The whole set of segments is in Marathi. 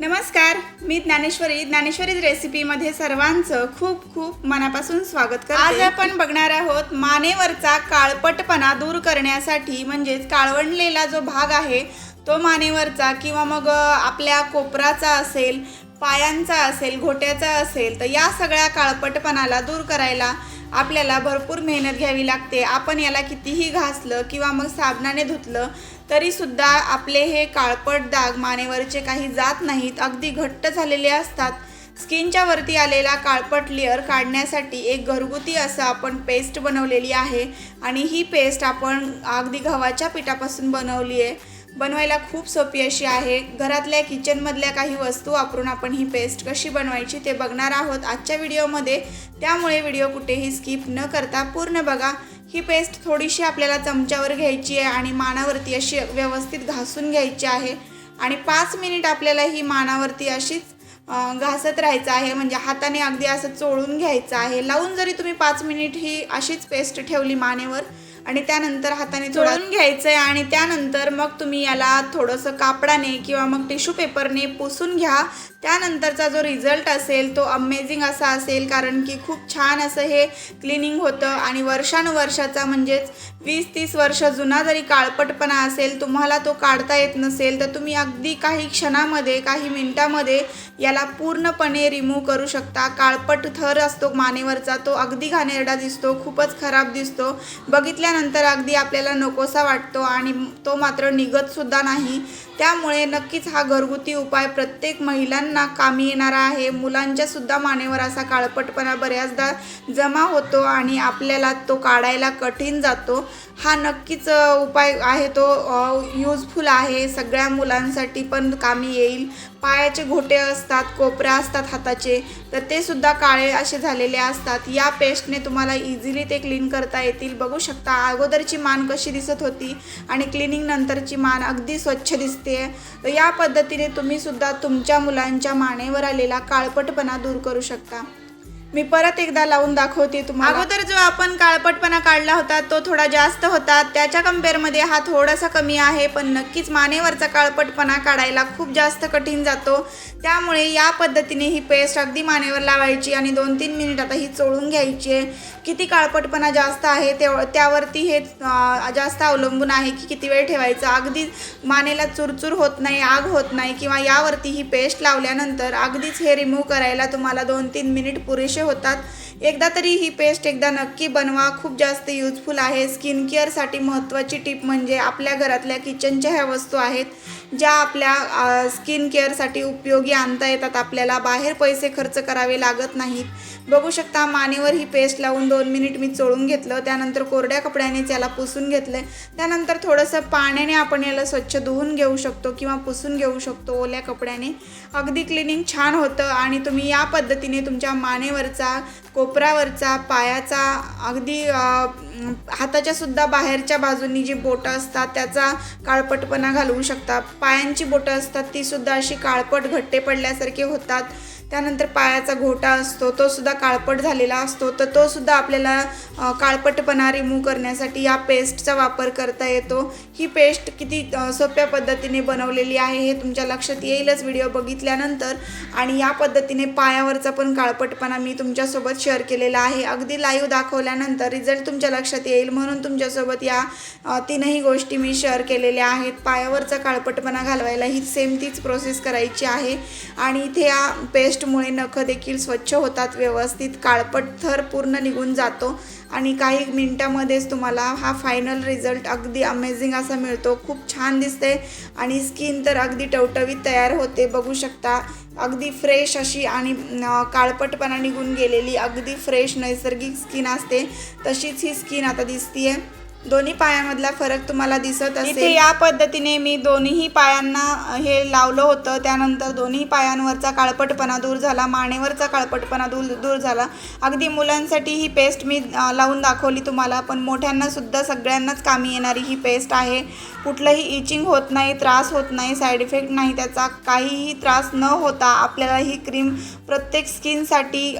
नमस्कार मी ज्ञानेश्वरी. ज्ञानेश्वरी रेसिपीमध्ये सर्वांचं खूप खूप मनापासून स्वागत करते. आज आपण बघणार आहोत मानेवरचा काळपटपणा दूर करण्यासाठी म्हणजेच काळवंडलेला जो भाग आहे तो मानेवरचा किंवा मग आपल्या कोपराचा असेल पायांचा असेल घोट्याचा असेल तर या सगळ्या काळपटपणाला दूर करायला आपल्याला भरपूर मेहनत घ्यावी लागते. आपण याला कितीही घासलं किंवा मग साबणाने धुतलं तरीसुद्धा आपले हे काळपट दाग मानेवरचे काही जात नाहीत. अगदी घट्ट झालेले असतात. स्किनच्या वरती आलेला काळपट लेअर काढण्यासाठी एक घरगुती असं आपण पेस्ट बनवलेली आहे. आणि ही पेस्ट आपण अगदी गव्हाच्या पिठापासून बनवली आहे. बनवायला खूप सोपी अशी आहे. घरातल्या किचनमधल्या काही वस्तू वापरून आपण ही पेस्ट कशी बनवायची ते बघणार आहोत आजच्या व्हिडिओमध्ये. त्यामुळे व्हिडिओ कुठेही स्किप न करता पूर्ण बघा. ही पेस्ट थोडीशी आपल्याला चमच्यावर घ्यायची आहे आणि मानावरती अशी व्यवस्थित घासून घ्यायची आहे. आणि पाच मिनिट आपल्याला ही मानावरती अशीच घासत राहायचं आहे. म्हणजे हाताने अगदी असं चोळून घ्यायचं आहे. लावून जरी तुम्ही पाच मिनिट ही अशीच पेस्ट ठेवली मानेवर आणि त्यानंतर हाताने चोळून घ्यायचं आहे आणि त्यानंतर मग तुम्ही याला थोडंसं कापडाने किंवा मग टिश्यू पेपरने पुसून घ्या. त्यानंतरचा जो रिझल्ट असेल तो अमेझिंग असा असेल कारण की खूप छान असं हे क्लिनिंग होतं आणि वर्षानुवर्षाचा म्हणजेच वीस तीस वर्ष जुना जरी काळपटपणा असेल तुम्हाला तो काढता येत नसेल तर तुम्ही अगदी काही क्षणामध्ये काही मिनटामध्ये याला पूर्णपणे रिमूव्ह करू शकता. काळपट थर असतो मानेवरचा तो अगदी घाणेरडा दिसतो खूपच खराब दिसतो. बघितल्यानंतर अगदी आपल्याला नकोसा वाटतो आणि तो मात्र निघतसुद्धा नाही. त्यामुळे नक्कीच हा घरगुती उपाय प्रत्येक महिलांना कामी येणारा आहे. मुलांच्यासुद्धा मानेवर असा काळपटपणा बऱ्याचदा जमा होतो आणि आपल्याला तो काढायला कठीण जातो. हा नक्कीच उपाय आहे तो यूजफुल आहे. सगळ्या मुलांसाठी पण कामी येईल. पायाचे घोटे असतात कोपऱ्या असतात हाताचे तर ते सुद्धा काळे असे झालेले असतात. या पेस्टने तुम्हाला इझिली ते क्लीन करता येतील. बघू शकता अगोदरची मान कशी दिसत होती आणि क्लिनिंग नंतरची मान अगदी स्वच्छ दिसते. तर या पद्धतीने तुम्ही सुद्धा तुमच्या मुलांच्या मानेवर आलेला काळपटपणा दूर करू शकता. मी परत एकदा लावून दाखवते तुम्हाला. अगोदर जो आपण काळपटपणा काढला होता तो थोडा जास्त होता. त्याच्या कम्पेअरमध्ये हा थोडासा कमी आहे पण नक्कीच मानेवरचा काळपटपणा काढायला खूप जास्त कठीण जातो. त्यामुळे या पद्धतीने ही पेस्ट अगदी मानेवर लावायची आणि दोन तीन मिनिट आता ही चोळून घ्यायची आहे. किती काळपटपणा जास्त आहे ते त्यावरती हे जास्त अवलंबून आहे की किती वेळ ठेवायचं? अगदी मानेला चुरचूर होत नाही आग होत नाही किंवा यावरती ही पेस्ट लावल्यानंतर अगदीच हे रिमूव्ह करायला तुम्हाला दोन तीन मिनिट पुरेशी होतात. एकदा तरी ही पेस्ट एकदा नक्की बनवा. खूप जास्त यूजफुल आहे. स्किन केअरसाठी महत्त्वाची टीप म्हणजे आपल्या घरातल्या किचनच्या ह्या वस्तू आहेत ज्या आपल्या स्किन केअरसाठी उपयोगी आणता येतात. आपल्याला बाहेर पैसे खर्च करावे लागत नाहीत. बघू शकता मानेवर ही पेस्ट लावून दोन मिनिट मी चोळून घेतलं. त्यानंतर कोरड्या कपड्यानेच याला पुसून घेतलं त्यानंतर थोडंसं पाण्याने आपण याला स्वच्छ धुवून घेऊ शकतो किंवा पुसून घेऊ शकतो. ओल्या कपड्याने. अगदी क्लिनिंग छान होतं आणि तुम्ही या पद्धतीने तुमच्या मानेवरचा कोपरावरचा पायाचा अगदी हाताच्यासुद्धा हाताच्या सुद्धा बाहेरच्या बाजूनी जी बोटं असतात त्याचा काळपटपणा घालवू शकता. पायांची बोटं असतात ती सुद्धा अशी काळपट घट्टे पडल्यासारखे होतात. त्यानंतर पायाचा घोटा असतो तो सुद्धा काळपट झालेला असतो. तर तो सुद्धा आपल्याला काळपटपणा रिमूव्ह करण्यासाठी या पेस्टचा वापर करता येतो. ही पेस्ट किती सोप्या पद्धतीने बनवलेली आहे हे तुमच्या लक्षात येईलच व्हिडिओ बघितल्यानंतर. आणि या पद्धतीने पायावरचा पण काळपटपणा मी तुमच्यासोबत शेअर केलेला आहे. अगदी लाईव्ह दाखवल्यानंतर रिझल्ट तुमच्या लक्षात येईल म्हणून तुमच्यासोबत या तीनही गोष्टी मी शेअर केलेल्या आहेत. पायावरचा काळपटपणा घालवायला ही सेम तीच प्रोसेस करायची आहे. आणि इथे या पेस्ट पेस्टमुळे नखं देखील स्वच्छ होतात व्यवस्थित काळपट थर पूर्ण निघून जातो आणि काही मिनटामध्येच तुम्हाला हा फायनल रिझल्ट अगदी अमेझिंग असा मिळतो. खूप छान दिसते आणि स्किन तर अगदी टवटवीत तयार होते. बघू शकता अगदी फ्रेश अशी आणि काळपटपणा निघून गेलेली अगदी फ्रेश नैसर्गिक स्किन असते. तशीच ही स्किन आता दिसतीये. दोन्ही पायामधला फरक तुम्हाला दिसत असेल. या पद्धतीने मी दोन्ही पायांना हे लावलं होतं. त्यानंतर दोन्ही पायांवरचा काळपटपणा दूर झाला मानेवरचा काळपटपणा दूर दूर झाला. अगदी मुलांसाठी ही पेस्ट मी लावून दाखवली तुम्हाला पण मोठ्यांना सुद्धा सगळ्यांनाच कामी येणारी ही पेस्ट आहे. कुठलंही इचिंग होत नाही त्रास होत नाही साईड इफेक्ट नाही त्याचा. काहीही त्रास न होता आपल्याला ही क्रीम प्रत्येक स्किनसाठी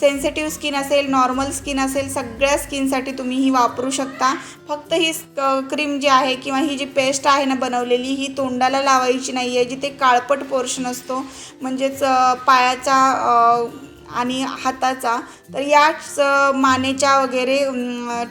सेन्सिटिव्ह स्किन असेल नॉर्मल स्किन असेल सगळ्या स्किनसाठी तुम्ही ही वापरू शकता. फक्त ही क्रीम जी आहे किंवा ही जी पेस्ट आहे ना बनवलेली ही तोंडाला लावायची नाही आहे जिथे काळपट पोर्शन असतो. म्हणजेच पायाचा आणि हाताचा. तर याच मानेच्या वगैरे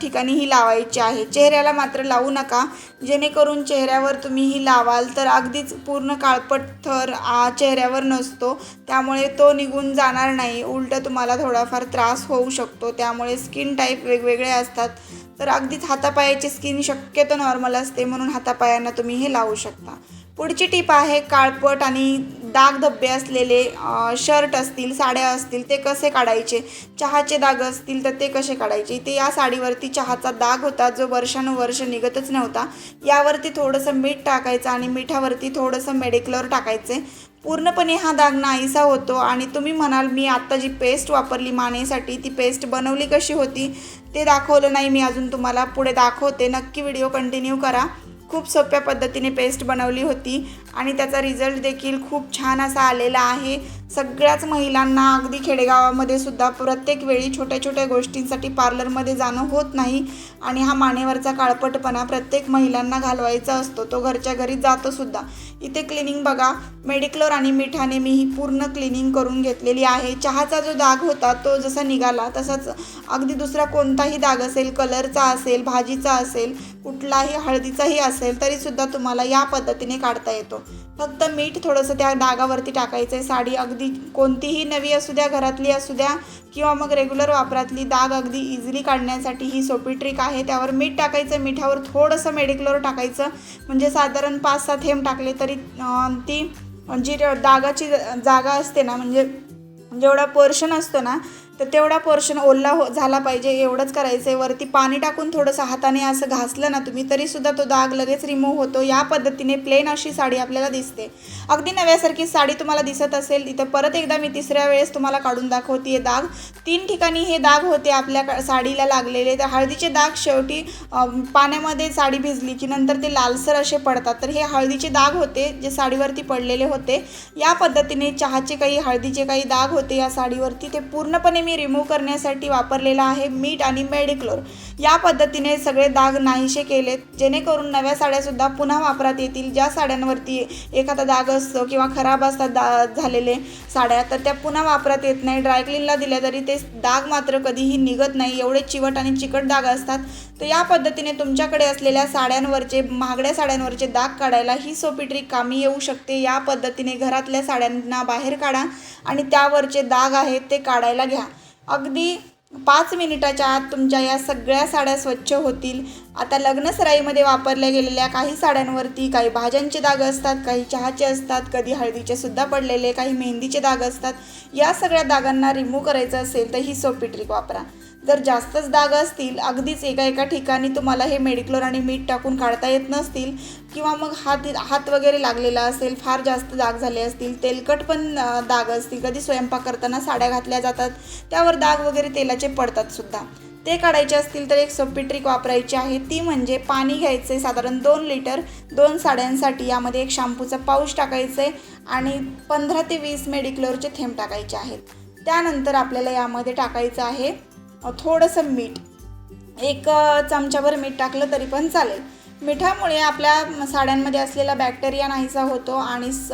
ठिकाणी ही लावायची आहे. चेहऱ्याला मात्र लावू नका. जेणेकरून चेहऱ्यावर तुम्ही ही लावाल तर अगदीच पूर्ण काळपट थर चेहऱ्यावर नसतो. त्यामुळे तो निघून जाणार नाही. उलटं तुम्हाला थोडाफार त्रास होऊ शकतो. त्यामुळे स्किन टाईप वेगवेगळे असतात. तर अगदीच हातापायाची स्किन शक्यतो नॉर्मल असते. म्हणून हातापायांना तुम्ही हे लावू शकता. पुढची टीप आहे काळपट आणि दाग धब्बे असलेले शर्ट असतील साड्या असतील ते कसे काढायचे? चहाचे दाग असतील तर ते कसे काढायचे? इथे या साडीवरती चहाचा दाग होता जो वर्षानुवर्ष निघतच नव्हता. यावरती थोडंसं मीठ टाकायचं आणि मिठावरती थोडंसं मेडिक्लोर टाकायचे. पूर्णपणे हा दाग नाहीसा होतो आणि तुम्ही म्हणाल मी आत्ता जी पेस्ट वापरली मानेसाठी ती पेस्ट बनवली कशी होती? ते दाखवलं नाही मी अजून तुम्हाला. पुढे दाखवते. नक्की व्हिडिओ कंटिन्यू करा. खूप सोप्या पद्धतीने पेस्ट बनवली होती. आणि त्याचा रिझल्ट देखील खूप छान असा आलेला आहे. सगळ्याच महिलांना अगदी खेडेगावामध्ये सुद्धा प्रत्येक वेळी छोट्या छोट्या गोष्टींसाठी पार्लरमध्ये जाणं होत नाही. आणि हा मानेवरचा काळपटपणा प्रत्येक महिलांना घालवायचा असतो. तो घरच्या घरी जातो सुद्धा. इथे क्लिनिंग बघा. मेडिक्लोर आणि मिठाने मी ही पूर्ण क्लिनिंग करून घेतलेली आहे. चहाचा जो दाग होता तो जसा निघाला तसाच अगदी दुसरा कोणताही दाग असेल कलरचा असेल भाजीचा असेल कुठलाही हळदीचाही असेल तरीसुद्धा तुम्हाला या पद्धतीने काढता येतो. फक्त मीठ थोडंसं त्या दागावरती टाकायचं आहे साडी अगदी कोणतीही नवी असू द्या घरातली असू द्या किंवा मग रेग्युलर वापरातली दाग अगदी इझिली काढण्यासाठी ही सोपी ट्रिक आहे. त्यावर मीठ टाकायचं मिठावर थोडंसं मेडिक्लोर टाकायचं. म्हणजे साधारण पाच सात थेंब टाकले तरी तरी ती म्हणजे, जी डागाची जागा असते ना म्हणजे, म्हणजे जेवढा पोर्शन असतो ना तर तेवढा पोर्शन ओला हो झाला पाहिजे एवढंच करायचं आहे वरती पाणी टाकून थोडंसं हाताने असं घासलं ना तुम्ही तरीसुद्धा तो दाग लगेच रिमूव्ह होतो. या पद्धतीने प्लेन अशी साडी आपल्याला दिसते. अगदी नव्यासारखी साडी तुम्हाला दिसत असेल इथं परत एकदा मी तिसऱ्या वेळेस तुम्हाला काढून दाखवते दाग. तीन ठिकाणी हे दाग होते आपल्या साडीला लागलेले. तर हळदीचे दाग शेवटी पाण्यामध्ये साडी भिजली की नंतर ते लालसर असे पडतात. तर हे हळदीचे दाग होते जे साडीवरती पडलेले होते. या पद्धतीने चहाचे काही हळदीचे काही दाग होते या साडीवरती. ते पूर्णपणे मी रिमूव्ह करण्यासाठी वापरलेला आहे मीठ आणि मेडिक्लोर या पद्धतीने सगळे दाग नाहीसे केलेत. जेणेकरून नव्या साड्यासुद्धा पुन्हा वापरात येतील. ज्या साड्यांवरती एखादा दाग असतो किंवा खराब असतात दा झालेले साड्या तर त्या पुन्हा वापरात येत नाही. ड्रायक्लीनला दिल्या तरी ते दाग मात्र कधीही निघत नाही. एवढे चिवट आणि चिकट दाग असतात. तर या पद्धतीने तुमच्याकडे असलेल्या साड्यांवरचे महागड्या साड्यांवरचे दाग काढायला ही सोपी ट्रिक कामी येऊ शकते. या पद्धतीने घरातल्या साड्यांना बाहेर काढा आणि त्यावरचे दाग आहेत ते काढायला घ्या. अगदी पाच मिनिटाच्या आत तुमच्या या सगळ्या साड्या स्वच्छ होतील. आता लग्नसराईमध्ये वापरल्या गेलेल्या काही साड्यांवरती काही भाज्यांचे दाग असतात काही चहाचे असतात कधी हळदीचे सुद्धा पडलेले काही मेहंदीचे दाग असतात. या सगळ्या दागांना रिमूव्ह करायचं असेल तर ही सोपी ट्रिक वापरा. जर जास्तच दाग असतील अगदीच एका एका ठिकाणी तुम्हाला हे मेडिक्लोर आणि मीठ टाकून काढता येत नसतील किंवा मग हात हात वगैरे लागलेला असेल फार जास्त दाग झाले असतील तेलकट पण दाग असतील कधी स्वयंपाक करताना साड्या घातल्या जातात त्यावर दाग वगैरे तेलाचे पडतात सुद्धा. ते काढायचे असतील तर एक सोपी ट्रिक वापरायची आहे ती म्हणजे पाणी घ्यायचे साधारण दोन लिटर दोन साड्यांसाठी यामध्ये एक शॅम्पूचा पाऊच टाकायचं आहे आणि पंधरा ते वीस मेडिक्लोरचे थेंब टाकायचे आहेत. त्यानंतर आपल्याला यामध्ये टाकायचं आहे थोडंसं मीठ. एक चमच्याभर मीठ टाकलं तरी पण चालेल. मिठामुळे आपल्या साड्यांमध्ये असलेला बॅक्टेरिया नाहीसा होतो आणि स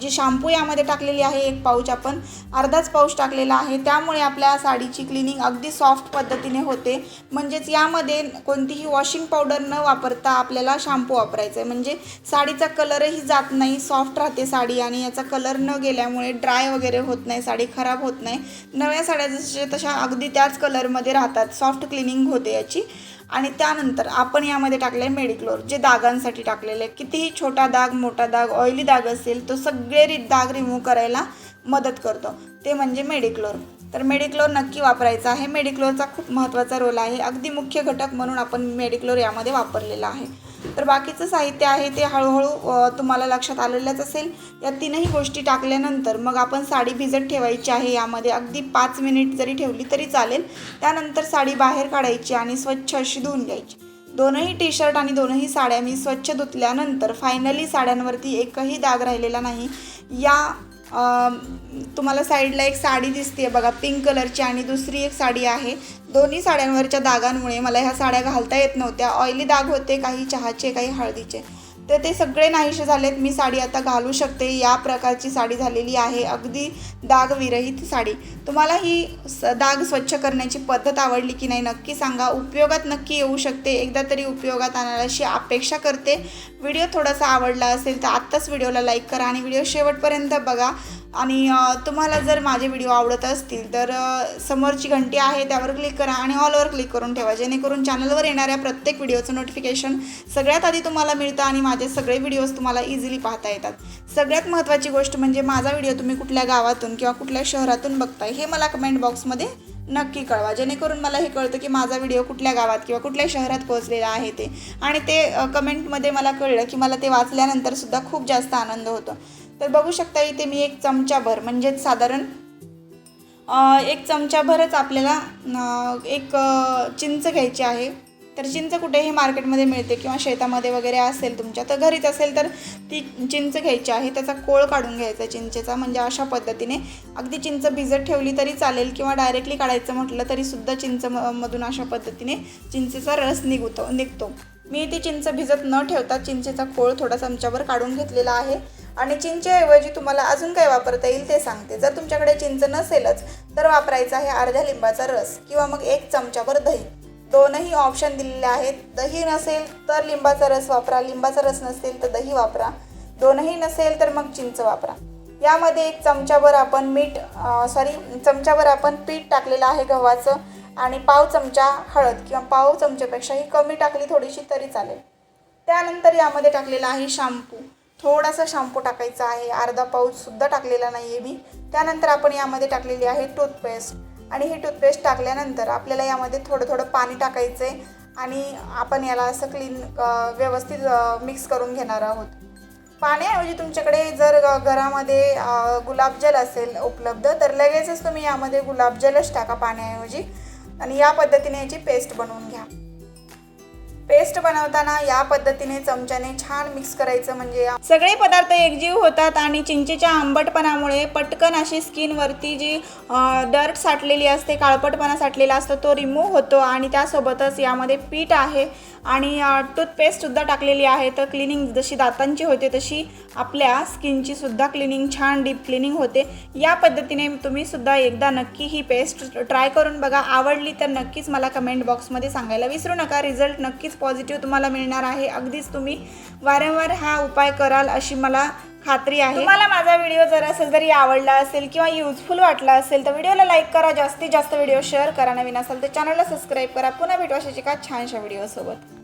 जी शॅम्पू यामध्ये टाकलेली आहे एक पाऊच आपण अर्धाच पाऊच टाकलेला आहे. त्यामुळे आपल्या साडीची क्लिनिंग अगदी सॉफ्ट पद्धतीने होते. म्हणजेच यामध्ये कोणतीही वॉशिंग पावडर न वापरता आपल्याला शॅम्पू वापरायचा आहे म्हणजे साडीचा कलरही जात नाही सॉफ्ट राहते साडी आणि याचा कलर न गेल्यामुळे ड्राय वगैरे होत नाही साडी खराब होत नाही. नव्या साड्या जशा तशा अगदी त्याच कलरमध्ये राहतात. सॉफ्ट क्लिनिंग होते याची. आणि त्यानंतर आपण यामध्ये टाकले मेडिक्लोर जे दागांसाठी टाकलेले. आहे. कितीही छोटा दाग मोठा दाग ऑइली दाग असेल तो सगळे रि दाग रिमूव्ह करायला मदत करतो. ते म्हणजे मेडिक्लोर तर मेडिक्लोर नक्की वापरायचा आहे. मेडिक्लोरचा खूप महत्त्वाचा रोल आहे. अगदी मुख्य घटक म्हणून आपण मेडिक्लोर यामध्ये वापरलेला आहे. तर बाकीचं साहित्य आहे ते हळूहळू तुम्हाला लक्षात आलेलंच असेल. या तीनही गोष्टी टाकल्यानंतर मग आपण साडी भिजत ठेवायची आहे. यामध्ये अगदी पाच मिनिट जरी ठेवली तरी चालेल. त्यानंतर साडी बाहेर काढायची आणि स्वच्छ अशी धुवून घ्यायची. दोनही टी शर्ट आणि दोनही साड्या मी स्वच्छ धुतल्यानंतर फायनली साड्यांवरती एकही दाग राहिलेला नाही. या तुम्हाला साईडला एक साडी दिसते बघा पिंक कलरची आणि दुसरी एक साडी आहे. दोन्ही साड्यांवरच्या दागांमुळे मला ह्या साड्या घालता येत नव्हत्या. ऑइली दाग होते काही चहाचे काही हळदीचे. तर ते सगळे नाहीसे झालेत. मी साडी आता घालू शकते. या प्रकारची साडी झालेली आहे. अगदी दाग विरहित साडी. तुम्हाला ही स दाग स्वच्छ करण्याची पद्धत आवडली की नाही नक्की सांगा. उपयोगात नक्की येऊ शकते. एकदा तरी उपयोगात आणायला अशी अपेक्षा करते. व्हिडिओ थोडासा आवडला असेल तर आत्ताच व्हिडिओला लाईक करा आणि व्हिडिओ शेवटपर्यंत बघा. आणि तुम्हाला जर माझे व्हिडिओ आवडत असतील तर समोरची घंटी आहे त्यावर क्लिक करा आणि ऑलवर क्लिक करून ठेवा जेणेकरून चॅनलवर येणाऱ्या प्रत्येक व्हिडिओचं नोटिफिकेशन सगळ्यात आधी तुम्हाला मिळतं आणि माझे सगळे व्हिडिओज तुम्हाला इझिली पाहता येतात. सगळ्यात महत्त्वाची गोष्ट म्हणजे माझा व्हिडिओ तुम्ही कुठल्या गावातून किंवा कुठल्या शहरातून बघताय हे मला कमेंट बॉक्समध्ये नक्की कळवा जेणेकरून मला हे कळतं की माझा व्हिडिओ कुठल्या गावात किंवा कुठल्या शहरात पोहोचलेला आहे ते. आणि ते कमेंटमध्ये मला कळलं की मला ते वाचल्यानंतर सुद्धा खूप जास्त आनंद होतो. तर बघू शकता इथे मी एक चमचाभर म्हणजेच साधारण एक चमचाभरच आपल्याला एक चिंच घ्यायची आहे. तर चिंच कुठेही मार्केटमध्ये मिळते किंवा शेतामध्ये वगैरे असेल तुमच्या तर घरीच असेल तर ती चिंच घ्यायची आहे. त्याचा कोळ काढून घ्यायचा चिंचेचा म्हणजे अशा पद्धतीने. अगदी चिंच भिजत ठेवली तरी चालेल किंवा डायरेक्टली काढायचं म्हटलं तरी सुद्धा चिंच म- मधून अशा पद्धतीने चिंचेचा रस निघतो निघतो. मी ती चिंच भिजत न ठेवता चिंचेचा कोळ थोडा चमच्यावर काढून घेतलेला आहे. आणि चिंचेऐवजी तुम्हाला अजून काय वापरता येईल ते सांगते. जर तुमच्याकडे चिंच नसेलच तर वापरायचा आहे अर्ध्या लिंबाचा रस किंवा मग एक चमचाभर दही. दोनही ऑप्शन दिलेले आहेत. दही नसेल तर लिंबाचा रस वापरा. लिंबाचा रस नसेल तर दही वापरा. दोनही नसेल तर मग चिंच वापरा. यामध्ये एक चमच्यावर आपण मीठ सॉरी चमच्यावर आपण पीठ टाकलेलं आहे गव्हाचं आणि पाव चमचा हळद किंवा पाव चमच्यापेक्षाही कमी टाकली थोडीशी तरी चालेल. त्यानंतर यामध्ये टाकलेला आहे शॅम्पू थोडासा शॅम्पू टाकायचा आहे. अर्धा पाऊचसुद्धा टाकलेला नाही आहे मी. त्यानंतर आपण यामध्ये टाकलेली आहे टूथपेस्ट आणि ही टूथपेस्ट टाकल्यानंतर आपल्याला यामध्ये थोडं थोडं पाणी टाकायचं आहे आणि आपण याला असं क्लीन व्यवस्थित मिक्स करून घेणार आहोत. पाण्याऐवजी तुमच्याकडे जर ग- घरामध्ये गुलाबजल असेल उपलब्ध तर लगेचच तुम्ही यामध्ये गुलाबजलच टाका पाण्याऐवजी. आणि या पद्धतीने याची पेस्ट बनवून घ्या. पेस्ट बनवताना या पद्धतीने चमच्याने छान मिक्स करायचं म्हणजे सगळे पदार्थ एकजीव होतात आणि चिंचेच्या आंबटपणामुळे पटकन अशी स्किनवरती जी डर्ट साठलेली असते काळपटपणा साठलेला असतो तो रिमूव्ह होतो आणि त्यासोबतच यामध्ये पीठ आहे. आणि टूथपेस्टसुद्धा टाकलेली आहे. तर क्लिनिंग जशी दातांची होते तशी आपल्या स्किनची सुद्धा क्लिनिंग छान डीप क्लिनिंग होते. या पद्धतीने तुम्ही सुद्धा एकदा नक्की ही पेस्ट ट्राय करून बघा. आवडली तर नक्कीच मला कमेंट बॉक्समध्ये सांगायला विसरू नका. रिझल्ट नक्कीच पॉझिटिव्ह तुम्हाला मिळणार आहे. अगदीच तुम्ही वारंवार हा उपाय कराल अशी मला खात्री आहे. तुम्हाला माझा व्हिडिओ जर असं जरी आवडला असेल किंवा युजफुल वाटला असेल तर व्हिडिओला लाईक करा. जास्तीत जास्त व्हिडिओ शेअर करा. नवीन असेल तर चॅनलला सबस्क्राईब करा. पुन्हा भेटू अशाच एका छानशा व्हिडिओसोबत